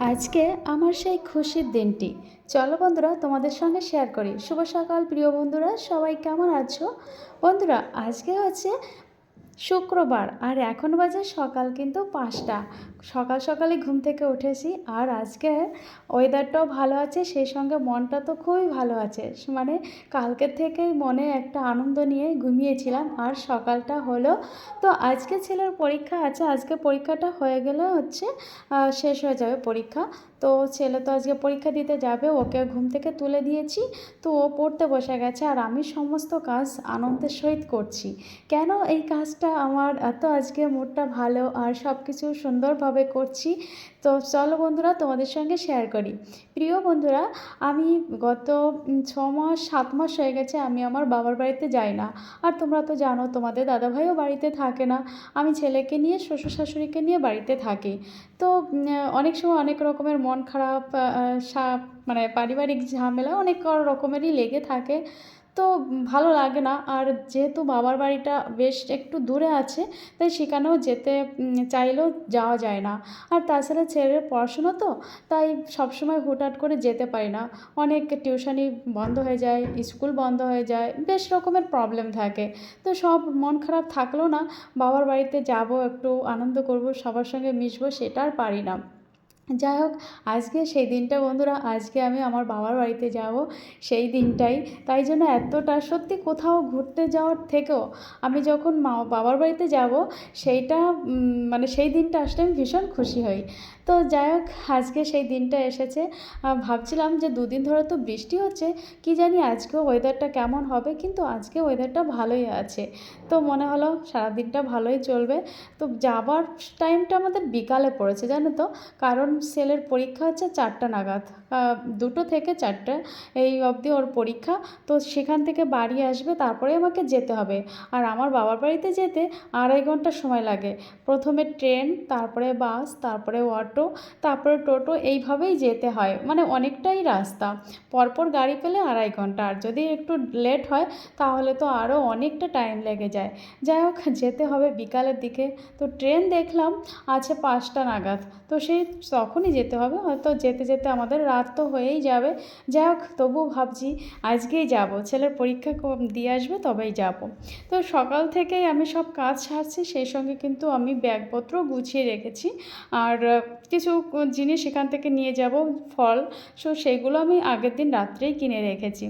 আজকে আমার সেই খুশির দিনটি। চলো বন্ধুরা, তোমাদের সঙ্গে শেয়ার করি। শুভ সকাল, প্রিয় বন্ধুরা, সবাই কেমন আছো? বন্ধুরা, আজকে হচ্ছে শুক্রবার, আর এখন বাজে সকাল কিন্তু পাঁচটা। সকাল সকালে ঘুম থেকে উঠেছি আর আজকে ওয়েদারটাও ভালো আছে, সেই সঙ্গে মনটা তো খুবই ভালো আছে। মানে কালকের থেকেই মনে একটা আনন্দ নিয়ে ঘুমিয়েছিলাম আর সকালটা হলো, তো আজকে ছেলের পরীক্ষা আছে, আজকে পরীক্ষাটা হয়ে গেলে হচ্ছে শেষ হয়ে যাবে পরীক্ষা। তো ছেলে তো আজকে পরীক্ষা দিতে যাবে, ওকে ঘুম থেকে তুলে দিয়েছি, তো ও পড়তে বসে গেছে আর আমি সমস্ত কাজ আনন্দের সহিত করছি। কেন এই কাজটা আমার এত আজকে মুডটা ভালো আর সব কিছু সুন্দরভাবে করছি। তো চলো বন্ধুরা তোমাদের সঙ্গে শেয়ার করি। প্রিয় বন্ধুরা, আমি গত ছ মাস, সাত মাস হয়ে গেছে আমি আমার বাবার বাড়িতে যাই না। আর তোমরা তো জানো তোমাদের দাদাভাইও বাড়িতে থাকে না। আমি ছেলেকে নিয়ে, শ্বশুর শাশুড়িকে নিয়ে বাড়িতে থাকি। তো অনেক সময় অনেক রকমের মন খারাপ মানে পারিবারিক ঝামেলা অনেক রকমেরই লেগে থাকে। তো ভালো লাগে না। আর যেহেতু বাবার বাড়িটা বেশ একটু দূরে আছে, তাই সেখানেও যেতে চাইলেও যাওয়া যায় না। আর তাছাড়া ছেলের পড়াশুনো তো, তাই সবসময় হুটহাট করে যেতে পারি না। অনেক টিউশনি বন্ধ হয়ে যায়, স্কুল বন্ধ হয়ে যায়, বেশ রকমের প্রবলেম থাকে। তো সব মন খারাপ থাকলেও না, বাবার বাড়িতে যাব, একটু আনন্দ করব, সবার সঙ্গে মিশবো, সেটা আর পারি না। যাই হোক, আজকে সেই দিনটা বন্ধুরা, আজকে আমি আমার বাবার বাড়িতে যাব সেই দিনটাই। তাই জন্য এতটা সত্যি কোথাও ঘুরতে যাওয়ার থেকেও আমি যখন মা, বাবার বাড়িতে যাব, সেইটা মানে সেই দিনটা আসলে আমি ভীষণ খুশি হই। তো যাই হোক, আজকে সেই দিনটা এসেছে। ভাবছিলাম যে দুদিন ধরে তো বৃষ্টি হচ্ছে, কি জানি আজকেও ওয়েদারটা কেমন হবে, কিন্তু আজকে ওয়েদারটা ভালোই আছে। তো মনে হলো সারাদিনটা ভালোই চলবে। তো যাবার টাইমটা আমাদের বিকালে পড়েছে, জানো তো? কারণ সেলের পরীক্ষা হচ্ছে চারটা নাগাদ। দুটো থেকে চারটে এই অবধি ওর পরীক্ষা। তো সেখান থেকে বাড়ি আসবে, তারপরে আমাকে যেতে হবে। আর আমার বাবার বাড়িতে যেতে আড়াই ঘণ্টা সময় লাগে। প্রথমে ট্রেন, তারপরে বাস, তারপরে অটো, তারপরে টোটো, এইভাবেই যেতে হয়। মানে অনেকটাই রাস্তা। পরপর গাড়ি পেলে আড়াই ঘণ্টা। আর যদি একটু লেট হয়, তাহলে তো আরও অনেকটা টাইম লেগে যায়। যাই হোক, যেতে হবে বিকালের দিকে। তো ট্রেন দেখলাম, আছে পাঁচটা নাগাদ। তো সেই তখনই যেতে হবে, হয়তো যেতে যেতে আমাদের রাত তো হয়েই যাবে। যাই হোক, তবুও ভাবছি আজকেই যাব, ছেলের পরীক্ষা দিয়ে আসবে তবেই যাব। তো সকাল থেকেই আমি সব কাজ সারছি, সেই সঙ্গে কিন্তু আমি ব্যাগপত্র গুছিয়ে রেখেছি। আর কিছু জিনিস এখান থেকে নিয়ে যাব, ফল। সো সেগুলো আমি আগের দিন রাত্রেই কিনে রেখেছি।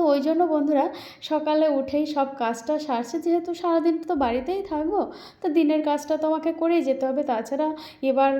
তো ওই জন্য বন্ধুরা সকালে উঠেই সব কাজটা সারছে। যেহেতু সারাদিন তো বাড়িতেই থাকব, তো দিনের কাজটা তো আমাকে করেই যেতে হবে। তাছাড়া এবার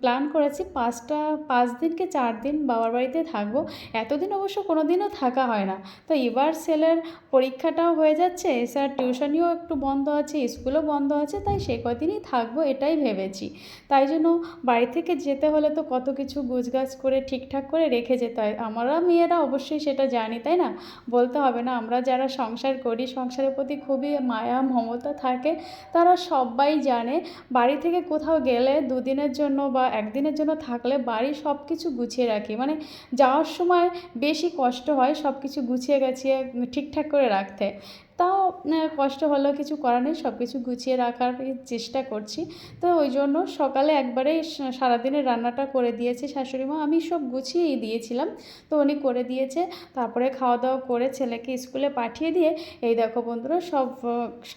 প্ল্যান করেছি পাঁচটা, পাঁচ দিনকে চার দিন বাবার বাড়িতে থাকব। এতদিন অবশ্য কোনো দিনও থাকা হয় না। তো এবার ছেলের পরীক্ষাটাও হয়ে যাচ্ছে এছাড়া টিউশনিও একটু বন্ধ আছে, স্কুলও বন্ধ আছে, তাই সে কদিনই থাকব এটাই ভেবেছি। তাই জন্য বাড়ি থেকে যেতে হলে তো কত কিছু গুছগাছ করে ঠিকঠাক করে রেখে যেতে হয়। আমরা মেয়েরা অবশ্যই সেটা জানি, তাই না? বলতে হবে না। আমরা যারা সংসার করি, সংসারের প্রতি খুবই মায়া, মমতা থাকে, তারা সবাই জানে বাড়ি থেকে কোথাও গেলে দুদিনের জন্য বা একদিনের জন্য থাকলে বাড়ি সব কিছু গুছিয়ে রাখি। মানে যাওয়ার সময় বেশি কষ্ট হয় সব কিছু গুছিয়ে গেছিয়ে ঠিকঠাক করে রাখতে। তাও কষ্ট হলেও কিছু করার নেই সব কিছু গুছিয়ে রাখার চেষ্টা করছি। তো ওই জন্য সকালে একবারেই সা- সারাদিনের রান্নাটা করে দিয়েছে শাশুড়ি মা, আমি সব গুছিয়েই দিয়েছিলাম। তো উনি করে দিয়েছে, তারপরে খাওয়া দাওয়া করে ছেলেকে স্কুলে পাঠিয়ে দিয়ে, এই দেখো বন্ধুরা, সব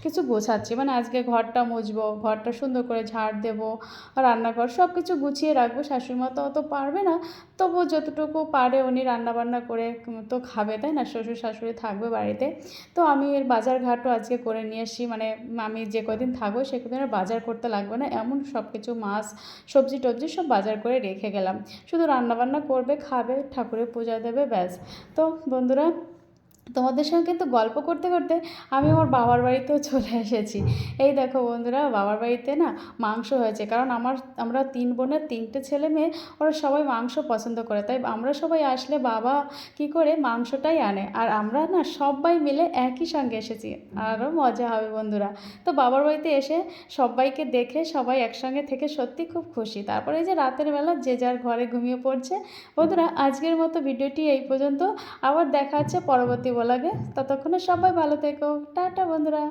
কিছু গোছাচ্ছি। মানে আজকে ঘরটা মুছবো, ঘরটা সুন্দর করে ঝাড় দেবো, রান্নাঘর সব কিছু গুছিয়ে রাখব। শাশুড়ি মা তো অত পারবে না তবু যতটুকু পারে উনি রান্না বান্না করে তো খাবে, তাই না? শ্বশুর শাশুড়ি থাকবে বাড়িতে। তো আমি এর বাজার ঘাটও আজকে করে নিয়ে আসি। মানে আমি যে কদিন থাকব সে কদিন আর বাজার করতে লাগবে না। এমন সব কিছু মাছ, সবজি টবজি সব বাজার করে রেখে গেলাম। শুধু রান্নাবান্না করবে, খাবে, ঠাকুরের পূজা দেবে, ব্যাস। তো বন্ধুরা তোমাদের সঙ্গে কিন্তু গল্প করতে করতে আমি আমার বাবার বাড়িতেও চলে এসেছি। এই দেখো বন্ধুরা, বাবার বাড়িতে না মাংস হয়েছে। কারণ আমার, আমরা তিন বোনের তিনটে ছেলে মেয়ে, ওরা সবাই মাংস পছন্দ করে। তাই আমরা সবাই আসলে বাবা কি করে মাংসটাই আনে। আর আমরা না সবাই মিলে একই সঙ্গে এসেছি। আরও মজা হবে বন্ধুরা। তো বাবার বাড়িতে এসে সবাইকে দেখে সবাই একসঙ্গে থেকে সত্যি খুব খুশি। তারপরে এই যে রাতের বেলা যে যার ঘরে ঘুমিয়ে পড়ছে। বন্ধুরা, আজকের মতো ভিডিওটি এই পর্যন্ত। আবার দেখা হচ্ছে পরবর্তী ব্লগে ততক্ষণে সবাই ভালো থেকো। টাটা বন্ধুরা।